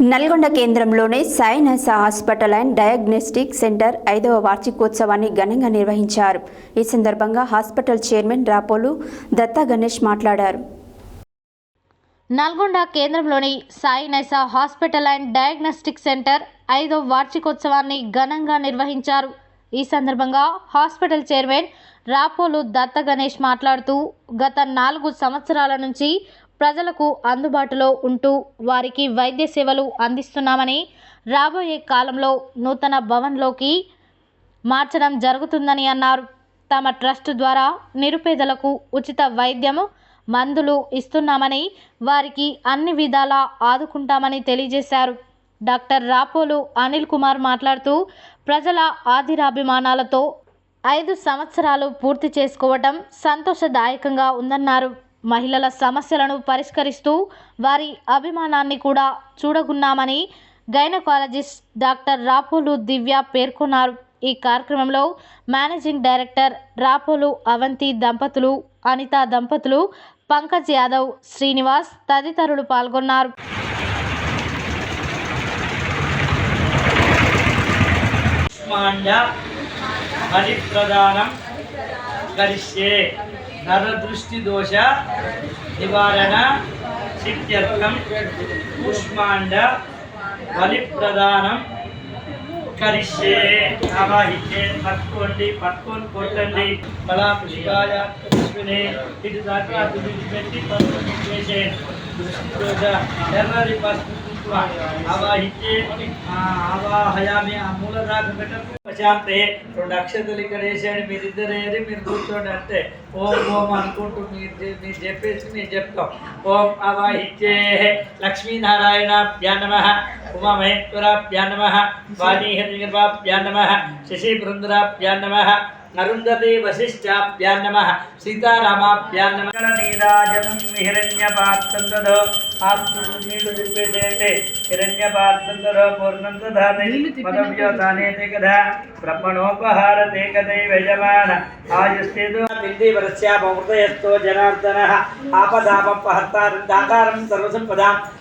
నల్గొండ కేంద్రంలోని Sainasa hospital and diagnostic centre ఐదవ వార్షికోత్సవాన్ని ఘనంగా నిర్వహించారు. ఈ సందర్భంగా హాస్పిటల్ చైర్మన్ రాపోలు దత్తా గణేష్ మాట్లాడారు. నల్గొండ కేంద్రంలోని Sai Naisa hospital and diagnostic centre ఐదో వార్షికోత్సవాన్ని ఘనంగా నిర్వహించారు. ఈ సందర్భంగా హాస్పిటల్ చైర్మన్ రాపోలు దత్త గణేష్ మాట్లాడుతూ గత నాలుగు సంవత్సరాల నుంచి ప్రజలకు అందుబాటులో ఉంటూ వారికి వైద్య సేవలు అందిస్తున్నామని రాబోయే కాలంలో నూతన భవన్లోకి మార్చడం జరుగుతుందని అన్నారు. తమ ట్రస్ట్ ద్వారా నిరుపేదలకు ఉచిత వైద్యము మందులు ఇస్తున్నామని వారికి అన్ని విధాలా ఆదుకుంటామని తెలియజేశారు. డాక్టర్ రాపోలు అనిల్ కుమార్ మాట్లాడుతూ ప్రజల ఆదిరాభిమానాలతో ఐదు సంవత్సరాలు పూర్తి చేసుకోవటం సంతోషదాయకంగా ఉందన్నారు. మహిళల సమస్యలను పరిష్కరిస్తూ వారి అభిమానాన్ని కూడా చూడగున్నామని గైనకాలజిస్ట్ డాక్టర్ రాపోలు దివ్య పేర్కొన్నారు. ఈ కార్యక్రమంలో మేనేజింగ్ డైరెక్టర్ రాపోలు అవంతి దంపతులు అనిత దంపతులు పంకజ్ యాదవ్ శ్రీనివాస్ తదితరులు పాల్గొన్నారు. హరిప్రదానం కరిష్యే. నరదృష్టి దోష నివారణ సిద్ధ్యర్థం కూష్మాండ బలి ప్రదానం కరిష్యే ఆవాహితే పట్టుకోండి పట్టుకొని కొట్టండి బలా పుష్పాయ పుష్పిని ఇటు దాకా అటు విడిచిపెట్టి పట్టుకొని చేసే దృష్టి దోష ఎర్రది పసుపు కుంకుమ ఆవాహితే ఆవాహయామి ఆ మూల దాకా పెట్టకు ప్రశాంతే రెండు అక్షతలు ఇక్కడ వేసాడు మీరు ఇద్దరు ఏరి మీరు కూర్చోండి అంటే ఓం ఓం అనుకుంటూ మీరు మీరు చెప్పేసి మేము చెప్తాం. ఓం అవాహిత్యే లక్ష్మీనారాయణ నమ ఉమామహేశ్వరాభ్యా నమ వాణీహరిభ్యా నమ శశి బృందరాభ్యా నమ అరుంధతి వశిష్టాభ్యా నమ సీతారామాభ్యా నమ నీరాజనం హిరణ్యపాత్రం దదో ఆత్మను నీళ్ళు తిప్పేసేయండి హిరణ్యపాత్రం పూర్ణం దాని పదవ్యో తానేతే కదా బ్రహ్మణోపహారతే కదైవ యజమాన ఆయుస్తేదో నింది వరస్యాపమృతయస్తో జనార్దన ఆపదాపం పహర్తారం దాతారం సర్వసంపదాం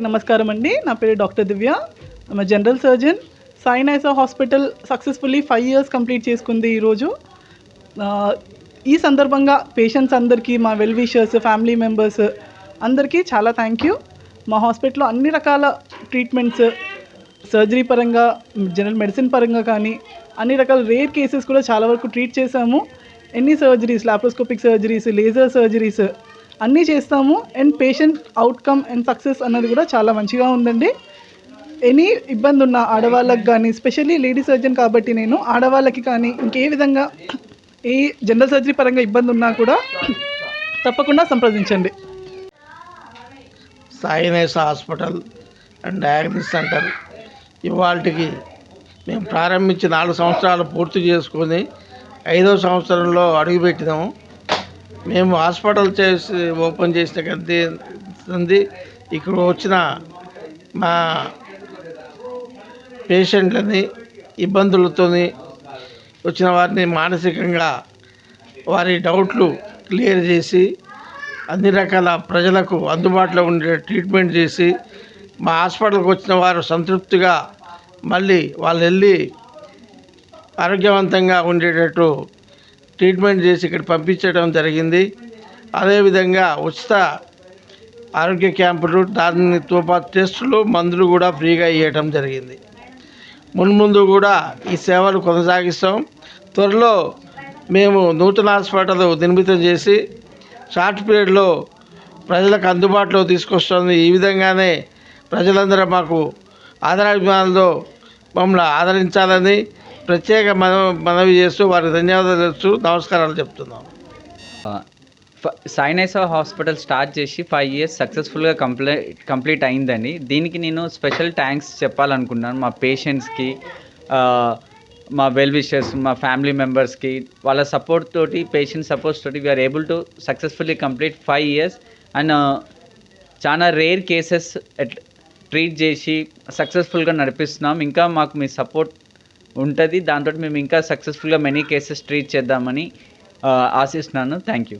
నమస్కారం అండి. నా పేరు డాక్టర్ దివ్య. మా general surgeon Sainaisa hospital successfully five years complete చేసుకుంది ఈరోజు. ఈ సందర్భంగా పేషెంట్స్ అందరికీ మా వెల్ విషర్స్ ఫ్యామిలీ మెంబర్స్ అందరికీ చాలా థ్యాంక్ యూ మా హాస్పిటల్లో అన్ని రకాల ట్రీట్మెంట్స్ సర్జరీ పరంగా జనరల్ మెడిసిన్ పరంగా కానీ అన్ని రకాల రేర్ కేసెస్ కూడా చాలా వరకు ట్రీట్ చేశాము. ఎన్ని surgeries laparoscopic surgeries laser surgeries అన్నీ చేస్తాము. And patient outcome and success అన్నది కూడా చాలా మంచిగా ఉందండి. ఎనీ ఇబ్బంది ఉన్న ఆడవాళ్ళకి కానీ స్పెషల్లీ లేడీ సర్జన్ కాబట్టి నేను ఆడవాళ్ళకి కానీ ఇంకే విధంగా ఏ జనరల్ సర్జరీ పరంగా ఇబ్బంది ఉన్నా కూడా తప్పకుండా సంప్రదించండి. Sainesa hospital and diagnostic centre ఇవాళకి మేము ప్రారంభించి నాలుగు సంవత్సరాలు పూర్తి చేసుకొని ఐదో సంవత్సరంలో అడుగుపెట్టినాము. మేము హాస్పిటల్ చేసి ఓపెన్ చేసిన కంది ఉంది. ఇక్కడ వచ్చిన మా పేషెంట్లని ఇబ్బందులతోని వచ్చిన వారిని మానసికంగా వారి డౌట్లు క్లియర్ చేసి అన్ని రకాల ప్రజలకు అందుబాటులో ఉండే ట్రీట్మెంట్ చేసి మా హాస్పిటల్కి వచ్చిన వారు సంతృప్తిగా మళ్ళీ వాళ్ళు వెళ్ళి ఆరోగ్యవంతంగా ఉండేటట్టు ట్రీట్మెంట్ చేసి ఇక్కడ పంపించడం జరిగింది. అదేవిధంగా ఉచిత ఆరోగ్య క్యాంపులు దానితో పాటు టెస్టులు మందులు కూడా ఫ్రీగా ఇవ్వటం జరిగింది. మున్ముందు కూడా ఈ సేవలు కొనసాగిస్తాం. త్వరలో మేము నూతన హాస్పిటల్ నిర్మితం చేసి షార్ట్ పీరియడ్లో ప్రజలకు అందుబాటులో తీసుకొస్తుంది. ఈ విధంగానే ప్రజలందరూ మాకు ఆదరాభిమానులతో మమ్మల్ని ఆదరించాలని ప్రత్యేక మన మనవి చేస్తూ వారికి ధన్యవాదాలు చేస్తూ నమస్కారాలు చెప్తున్నాం. సాయినైసా హాస్పిటల్ స్టార్ట్ చేసి ఫైవ్ ఇయర్స్ సక్సెస్ఫుల్గా కంప్లీట్ కంప్లీట్ అయిందండి దీనికి నేను స్పెషల్ థ్యాంక్స్ చెప్పాలనుకున్నాను మా పేషెంట్స్కి మా వెల్ విషర్స్ మా ఫ్యామిలీ మెంబర్స్కి. వాళ్ళ సపోర్ట్ తోటి పేషెంట్ సపోర్ట్స్ తోటి we are able to successfully complete five years and చాలా రేర్ కేసెస్ ట్రీట్ చేసి సక్సెస్ఫుల్గా నడిపిస్తున్నాం. ఇంకా మాకు మీ సపోర్ట్ ఉంటుంది. దాంతో మేము ఇంకా సక్సెస్ఫుల్గా మెనీ కేసెస్ ట్రీట్ చేద్దామని ఆశిస్తున్నాను. Thank you